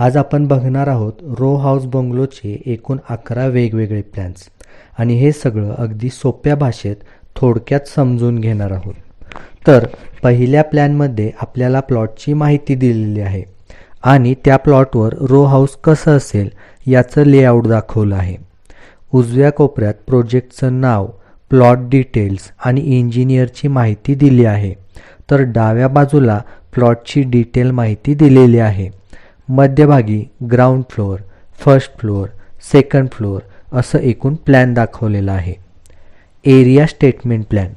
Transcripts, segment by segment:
आज आपण बघणार आहोत रो हाऊस बंगलोचे एकूण अकरा वेगवेगळे प्लॅन्स आणि हे सगळं अगदी सोप्या भाषेत थोडक्यात समजून घेणार आहोत. तर पहिल्या प्लॅनमध्ये आपल्याला प्लॉटची माहिती दिलेली आहे. आणि त्या प्लॉटवर रो हाऊस कसं असेल याचं लेआउट दाखवलं आहे. उजव्या कोपऱ्यात प्रोजेक्टचं नाव प्लॉट डिटेल्स आणि इंजिनियरची माहिती दिली आहे. तर डाव्या बाजूला प्लॉटची डिटेल माहिती दिलेली आहे. मध्यभागी ground floor first floor second floor असं एकूण प्लॅन दाखवलेला आहे. एरिया स्टेटमेंट प्लॅन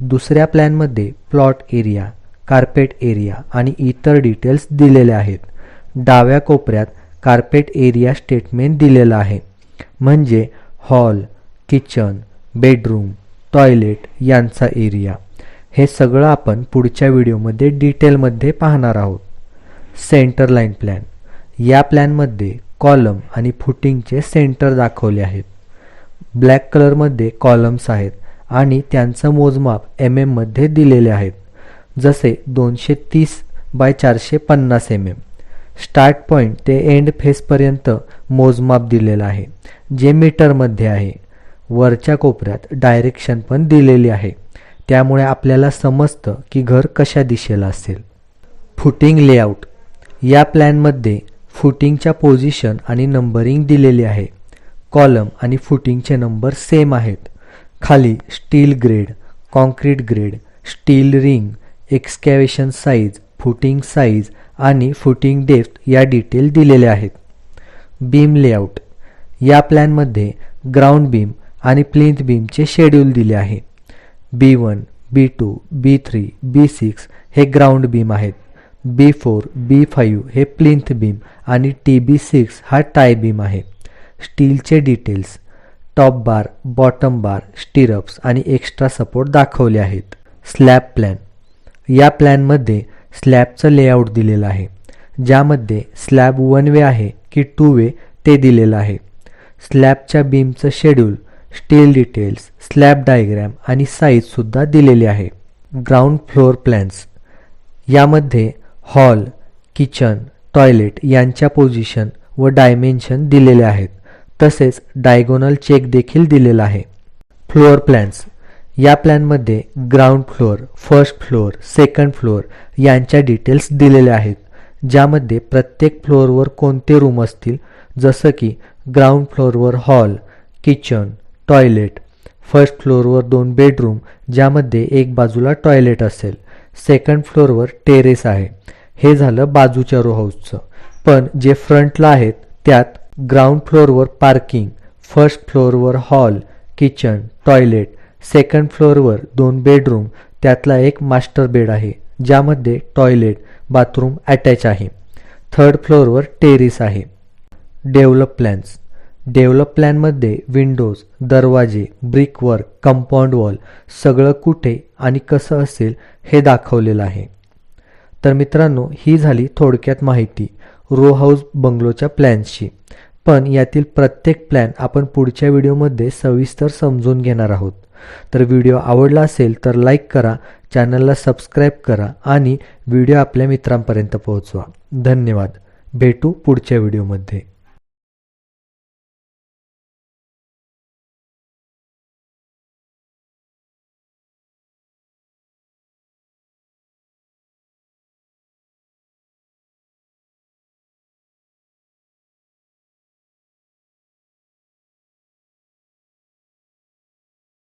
दुसऱ्या प्लॅनमध्ये प्लॉट एरिया कार्पेट एरिया आणि इतर डिटेल्स दिलेले आहेत. डाव्या कोपऱ्यात कार्पेट एरिया स्टेटमेंट दिलेलं आहे. म्हणजे हॉल किचन बेडरूम टॉयलेट यांचा एरिया हे सगळं आपण पुढच्या व्हिडिओमध्ये डिटेलमध्ये पाहणार आहोत. सेंटर लाईन प्लॅन या प्लॅनमध्ये कॉलम आणि फुटिंगचे सेंटर दाखवले आहेत. ब्लॅक कलरमध्ये कॉलम्स आहेत आणि त्यांचं मोजमाप एम एममध्ये दिलेले आहेत. जसे दोनशे तीस बाय चारशे पन्नास एम एम स्टार्ट पॉईंट ते एंड फेसपर्यंत मोजमाप दिलेलं आहे जे मीटरमध्ये आहे. वरच्या कोपऱ्यात डायरेक्शन पण दिलेली आहे. त्यामुळे आपल्याला समजतं की घर कशा दिशेला असेल. फुटिंग लेआउट या प्लॅनमध्ये फुटिंगच्या पोझिशन आणि नंबरिंग दिलेली आहे. कॉलम आणि फुटिंगचे नंबर सेम आहेत. खाली steel grade concrete grade steel ring excavation size footing size आणि फुटिंग डेप्थ या डिटेल दिलेल्या आहेत. बीम लेआउट या प्लॅनमध्ये ग्राउंड बीम आणि प्लिंथ बीमचे शेड्यूल दिले आहे. B one B two B three B six हे ग्राउंड बीम आहेत. बी फोर बी फाईव्ह हे प्लिंथ बीम आणि टी बी सिक्स हा टाय बीम आहे. स्टीलचे details top bar bottom bar stirrups आणि एक्स्ट्रा सपोर्ट दाखवले आहेत. Slab plan. या प्लॅनमध्ये स्लॅबचं लेआउट दिलेलं आहे ज्यामध्ये स्लॅब वन वे आहे की टू वे ते दिलेलं आहे. स्लॅबच्या बीमचं schedule steel details slab diagram आणि साईजसुद्धा दिलेली आहे. Ground floor plans. यामध्ये हॉल किचन टॉयलेट यांच्या पोझिशन व डायमेन्शन दिलेले आहेत. तसेच डायगोनल चेक देखील दिलेला आहे. Floor plans. या प्लॅनमध्ये ground floor first floor second floor यांच्या डिटेल्स दिलेल्या आहेत ज्यामध्ये प्रत्येक फ्लोअरवर कोणते रूम असतील जसं की ग्राउंड फ्लोअरवर हॉल किचन टॉयलेट फर्स्ट फ्लोअरवर दोन बेडरूम ज्यामध्ये एक बाजूला टॉयलेट असेल. सेकंड फ्लोअरवर टेरेस आहे. हे झालं बाजूच्या रो हाऊसचं पण जे फ्रंटला आहेत त्यात ग्राउंड फ्लोअरवर पार्किंग फर्स्ट फ्लोअरवर हॉल किचन टॉयलेट सेकंड फ्लोअरवर दोन बेडरूम त्यातला एक मास्टर बेड आहे ज्यामध्ये टॉयलेट बाथरूम अटॅच आहे. थर्ड फ्लोअरवर टेरिस आहे. डेव्हलप प्लॅन्स डेव्हलप प्लॅनमध्ये विंडोज दरवाजे ब्रिक वर्क कंपाऊंड वॉल सगळं कुठे आणि कसं असेल हे दाखवलेलं आहे. तर मित्रांनो ही झाली थोडक्यात माहिती रो हाऊस बंगलोच्या प्लॅन्सची पण यातील प्रत्येक प्लॅन आपण पुढच्या व्हिडिओमध्ये सविस्तर समजून घेणार आहोत. तर व्हिडिओ आवडला असेल तर लाईक करा चॅनलला सबस्क्राईब करा आणि व्हिडिओ आपल्या मित्रांपर्यंत पोहोचवा. धन्यवाद. भेटू पुढच्या व्हिडिओमध्ये.